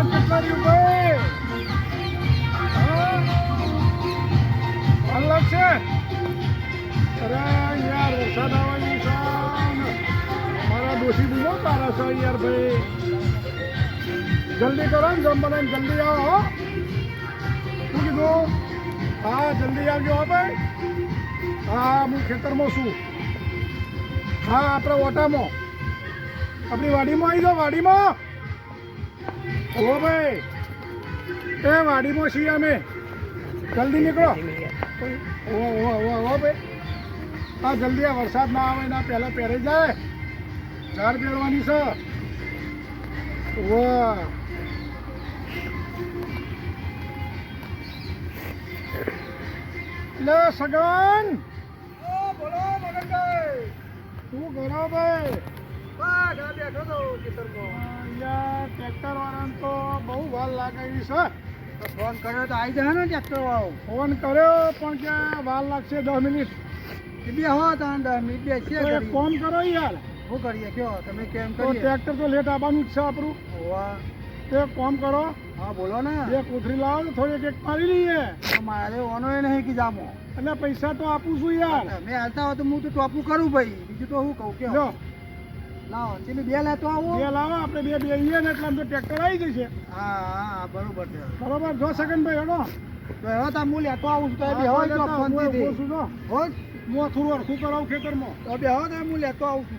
કેટલા કર્યું ભાઈ? વાર લાગશે અરે યાર વરસાદ આવવાની છે મારા ડોશી બૂમો તારા છે યાર ભાઈ. જલ્દી કરો ને જમ બનાવીને જલ્દી આવો. શું કીધું હા, જલ્દી આવજો હા ભાઈ હા, હું ખેતરમાં છું. હા, આપણા ઓટામાં. આપણી વાડીમાં આવી જાઓ, વાડીમાં. હો ભાઈ. એ વાડીમાં છીએ અમે. જલ્દી નીકળો. ઓ ઓ ઓ ઓ ભાઈ. આ જલ્દી આ વરસાદ ના આવે ના પહેલાં પહેરી જાય. ચાર પહેરવાની છે. વાહ. લે સગન. બોલો મગનભાઈ. શું કરો ભાઈ? બેઠો તો ખેતરમાં. અહીંયા ટ્રેક્ટર વાળાને લાગે એવી છે? તો ફોન કર્યો તો આવી જાય ને ટ્રેક્ટર વાળો ફોન કર્યો પણ કે વાર લાગશે દસ મિનિટ? એ બે હો તાન દસ મિનિટ બે છે તો એક ઘડી. ફોન કરો યાર શું કરીએ? કયો? તમે કેમ કરો ટ્રેક્ટર તો લેટ આવવાનું જ છે આપણું. વાહ. તો કામ કરો. હા બોલો ને. બે કોથરી લાવો ને થોડી એક મારી લઈએ. મારે ઓનો એ નહીં કે જામો. એટલે પૈસા તો આપું છું યાર મેં હાલતા હોય તો હું તો ટોપું કરું ભાઈ. બીજું તો હું કહું કે લાવો તમે બે લેતો આવો. બે લાવો આપણે બે બે આવીએ ને એટલે આમ તો ટ્રેક્ટર આવી જશે. હા હા બરોબર છે. બરોબર? જો સગનભાઈ હેડો. તો હવે તો હું લેતો આવું છું તો બે હોય તો હો થોડું અડખું કરાવું ખેતરમાં. તો બે હો તો હું લેતો આવું છું.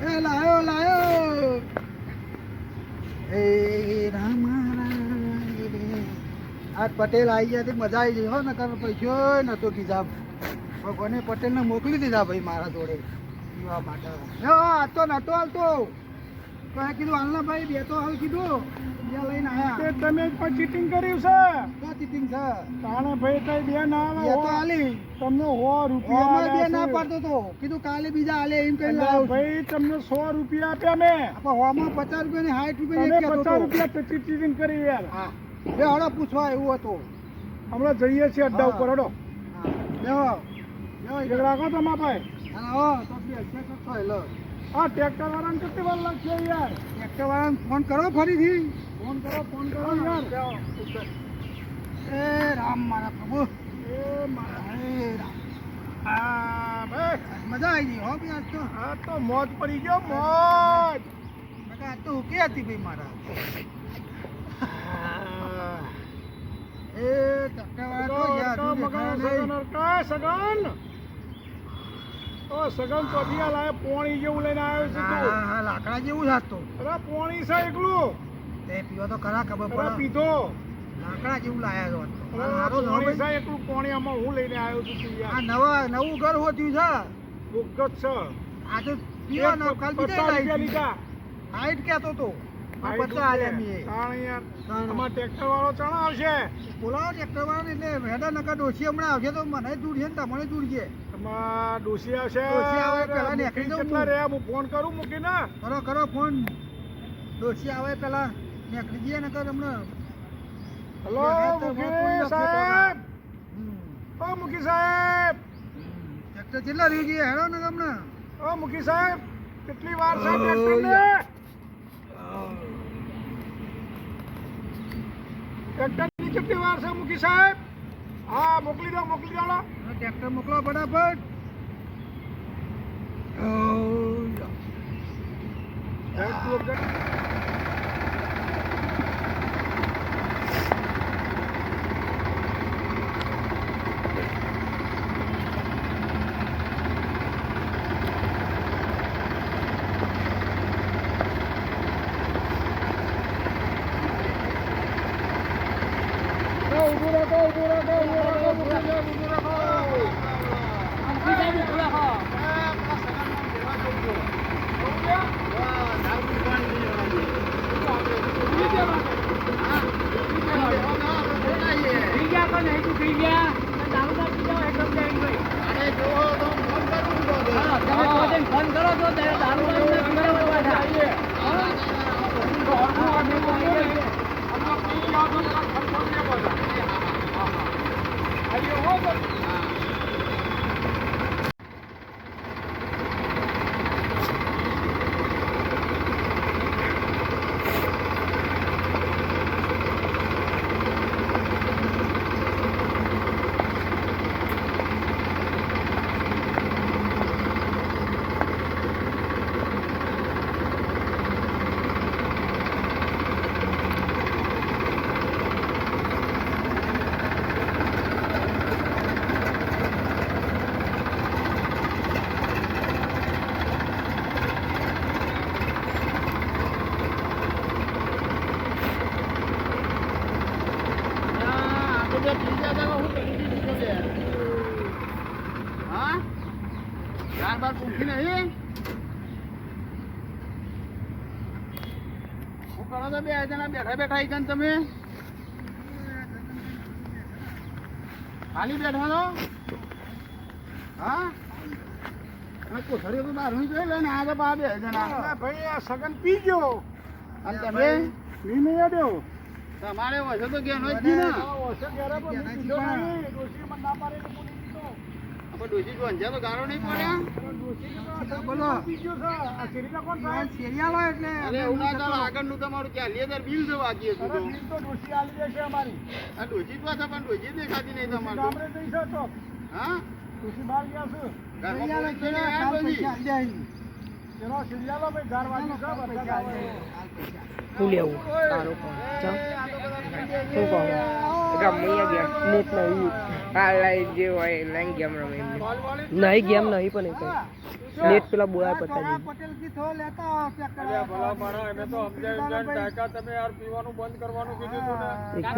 એ લાયો લાયો. એ રામ આજ પટેલ આવી ગયા મજા આવી ગઈ. હો, નકર પૈસો નતો કીધા. ભગવાને પટેલને મોકલી દીધા ભાઈ મારા જોડે. પીવા માટે આજ તો નતો હાલતો. તો કીધું હાલના ભાઈ, બે તો હાલ કીધું. બે લઈને તે તમે પણ ચીટિંગ કર્યું છે? તો ચીટિંગ છે? તાણે ભાઈ કઈ બે ના આવે બે તો આલી. તમને સો રૂપિયા બે ના. પાડતો તો. કીધું કાલે બીજા આલે એમ કઈ એટલે ભાઈ તમને સો રૂપિયા આપ્યા મેં. આપણે હોમાં પચાસ રૂપિયા ને સાઠ રૂપિયા એક કહેતો. રૂપિયા ચીટિંગ કરી યાર. હા. બે હળો પૂછવા એવું હતું. હમણાં જઈએ છીએ અડ્ડા ઉપર હડો બેહો બેહો રાખો તમારા ભાઈ. હા હો તો બે છે તો તો હેલો. ટ્રેક્ટર વાળાને કેટલી વાર લાગશે યાર? ટ્રેક્ટર વાળાને ફોન કરો ફરીથી? ફોન કરો ફોન કરો યાર. એ રામ મારા પ્રભુ. એ મારા હે રામ. હા ભાઈ મજા આવી ગઈ હો બી આજ તો. આ તો મોજ પડી ગયો મોજ નકર તો હતી ભાઈ મારા? એ ટ્રેક્ટર વાળા તો યાર હજુ દેખાયા સગન સગન. ઓ સગન ચોથિયા લાય પોણી જેવું લઈને આવ્યો છે તું. હા, હા લાકડા જેવું જ હતું અરે પોણી છે એકલું. તે પીવો તો ખરા ખબર પડે. પીધો. લાકડા જેવું લાયા છો. એકલું પાણી આમાં હું લઈને આવ્યો છું આ નવા નવું ઘર હોતું છે. ભૂગત છે. આ તો પીવા ને કાલ બીજા લીધા. હાઈટ કહેતો તો. ટ્રેક્ટર વાળો બોલાવો ટ્રેક્ટર વાળાને એટલે વેડા નકા ડોસી હમણાં આવશે તો મને જોડશે ને તમને જોડશે ડોસી આવશે. મૂકી નીકળી દઉં હું. ફોન કરું મૂકીને. કરો કરો ફોન. ડોસી આવે પેલા નીકળી હમણાં હલો મુખી સાહેબ! ઓ મુખી સાહેબ! ટ્રેક્ટર કેટલા રહી ગયા? હેડો ને હમણાં. ઓ મુખી સાહેબ! કેટલી વાર સાહેબ ટ્રેક્ટર ને ટ્રેક્ટરની કેટલી વાર છે મુખી સાહેબ? હા મોકલી દો મોકલી દો. ટ્રેક્ટર મોકલો ફટાફટ. હેડ તું અપડેટ. બે ત્રીજા જગા હું કરી દીધું છે. હા? ચાર બાર પૂંખી નહીં? શું કરો છો બે જણા? બેઠા બેઠા અહીં તમે? ખાલી બેઠા છો? હા? કોથળીઓ તો બહાર જોઈ લે ને? આ તો બે જણા. ભાઈ આ સગન પી ગયો. અને તમે? પી નહીં અડ્યો તમારે ઓછો તો ઘેર નો જ ને ઘેરે. આપણે ડોસી અંજા તો ગારો નહીં પડ્યા તો બોલો. શેરિયાળો એટલે અરે એવું ના ચાલો આગળનું તમારું ચાલીસ હજાર બિલ છે બાકી હતું તો બિલ તો ડોશી આલી દેશે અમારી. આ ડોસી જ પાછા પણ ડોસી દેખાતી નહીં તમારું ગામડે જઈ તો. હા ડોશી બહાર ગયા છે. ઘરમાં તો પૈસા. આલી જાય. એનો શેરીયાલો ભાઈ વાગ્યું છે, બધા પૈસા શું લેવું તારો ફોન ચમ. શું કહું? ગમે ગયા. નેટ નહીં આ લાઈ જે હોય લાઈન ગેમ રમે નહીં ગેમ નહીં પણ એ કઈ. નેટ પેલા બોલાય પતા પટેલ કી થો લેતા આવો ચેક ને એક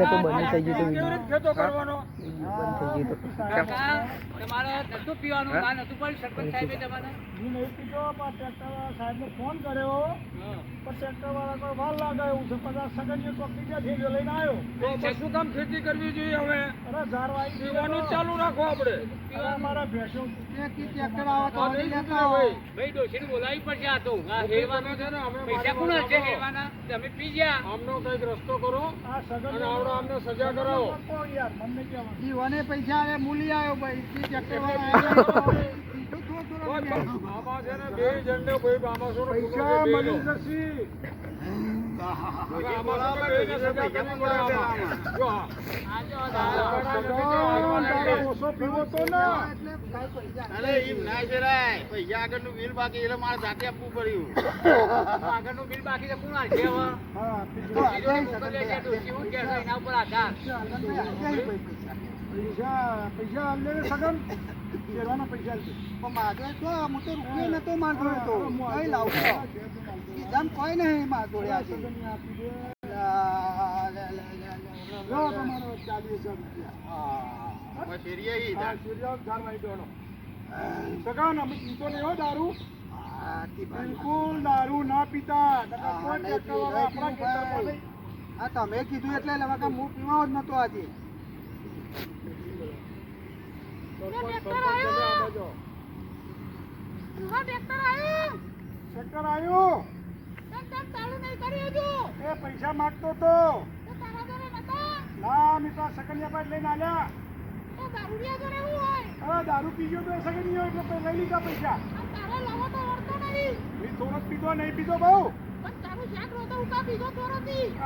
તો બંધ થઈ ગયું તો. બીજું બંધ થઈ ગયું તો. તમારે નતું પીવાનું હા? નતું પણ સરપંચ સાહેબે તમારે. હું નહીં પીધો, પણ ટ્રેક્ટરવાળા સાહેબને ફોન કર્યો પણ ટ્રેક્ટરવાળા કોઈ વાર લાગે એવું છે પચાસ સગડીઓ ચોકડી થઈ ગયો લઈને આવ્યો. શું કામ ખેતી કરવી જોઈએ હવે? અરે ઝાર પીવાનું ચાલુ રાખો આપણે. મારા ભેંસો ટ્રેક્ટર આવે તો લઈ લેતા આવો. ભાઈ. ડોશીને બોલાવી પડશે આ તો. આ હેવાનો છે ને પૈસા કોણ હશે હેવાના તમે પી ગયા. આ સગડીઓ અમને સજા કરાવો. પૈસા આવે મૂલી આવ્યો ભાઈ. ઈ ટ્રેક્ટર વાળા આવ્યા. પૈસા મળી જશે ડોસી બોલાવવા પડે, ડોસી પૈસા પૈસા આલે સગન શેરવાના પૈસા પણ માગે તો હું નતો મારતો હતો લાવતો કીધામ કોઈ નહીં માર જોડે આજે. સગનને આપી દે. લા. તમારો ચાલીસ રૂપિયા. ઈ અમે પીતો નહીં હો દારૂ. બિલકુલ દારૂ ના પીતા. હા, તમે કીધું એટલે હવે કામ હું પીવા જ નતો આજે. ટ્રેક્ટર આવ્યો? એ પૈસા માંગતો તો. ના મેં તો આ સગનિયા પાસે લઈને આલ્યા. હા દારૂ પી ગયો તો એ સગનિયો એટલે લઈ લીધા પૈસા. મેં થોડો પીધો નહીં પીધો બહુ.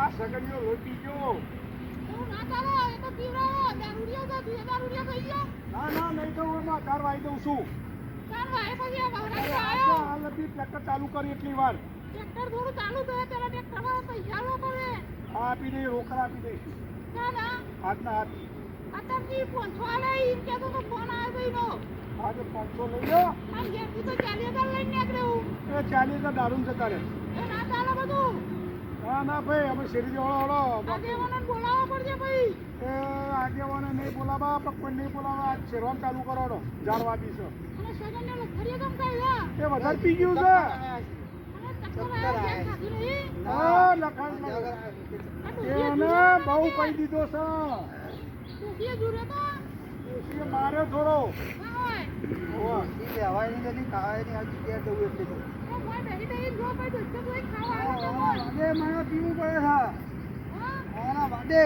આ સગનિયો લોહી પી ગયો. ના ના નહીં તો હું દઉં છું. આ ટ્રેક્ટર ચાલુ કરી એટલી વાર. ટ્રેક્ટર થોડું ચાલુ થયા પેલા ટ્રેક્ટર પૈસા લોકો આ આપી દે રોકડા આપી દઈશું. ના ના. હાથના હાથ. અત્યારથી પહોંચો આલે એમ કહેતો તો ફોન આવ્યો ભાઈનો આજે પાંચસો લઈ લો. આ ઘેરથી તો ચાલી હજાર લઈને નીકળ્યો. એ ચાલીસ હજાર દારૂ જતા રહે. એ ના ચાલે બધું. ના ના ભાઈ અમે શેરી હળો હળો આગેવાનોને બોલાવવા પડશે ભાઈ. એ આગેવાને નહીં બોલાવા કોઈ નહીં બોલાવા આજ શેરવાન ચાલુ કરો જાળવા દીશો અને સગનને લખરીએ કેમ કાઢ્યા એ વધારે પી ગયું છે. બહુ કહી દીધો છે. માર્યો થોડો. લેવાય નહીં જલ્દી ખાવાય નહીં આજે ઘેર જવું એટલે મને પીવું પડે હા. હા વાડે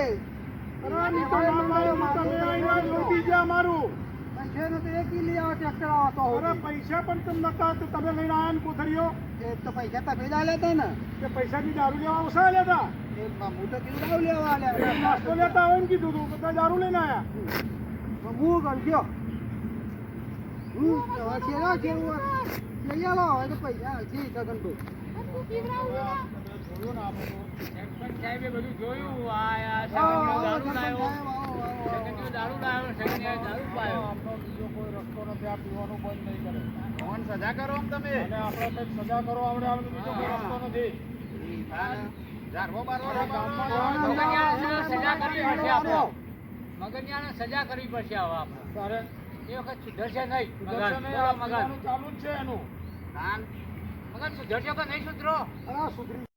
ગયા મારું પૈસા નથી એક લઈ આવો ટ્રેક્ટર આવો તો અરે પૈસા પણ તમે નતા તો તમે લઈને આવ્યા ને કોથળીઓ? એ તો પૈસા જ આલ્યા હતા ને. કે પૈસાની દારૂ લેવા આવશા લેતા? એ હું તો કીધું લાવ લેવા આલ્યા. નાસ્તો લેતા હોય ને કીધું તું બધા દારૂ લઈને આવ્યા હું કરજો હું ના લઈ હવે તો પૈસા દારૂ લાવ્યો. દારૂ દારૂ પાયો. આપણો નથી આ પીવાનું બંધ નહીં કરે. કોણ સજા કરો આમ તમે. અને આપણે કંઈક સજા કરો આવડે આવડે બીજો કોઈ રસ્તો નથી. મગનિયાને સજા કરવી પડશે આપણે. હવે આપણે. એ વખત સુધરશે નહીં. મગન ચાલુ જ છે એનું. મગન સુધરશો કે નહીં સુધરો? અરે સુધરી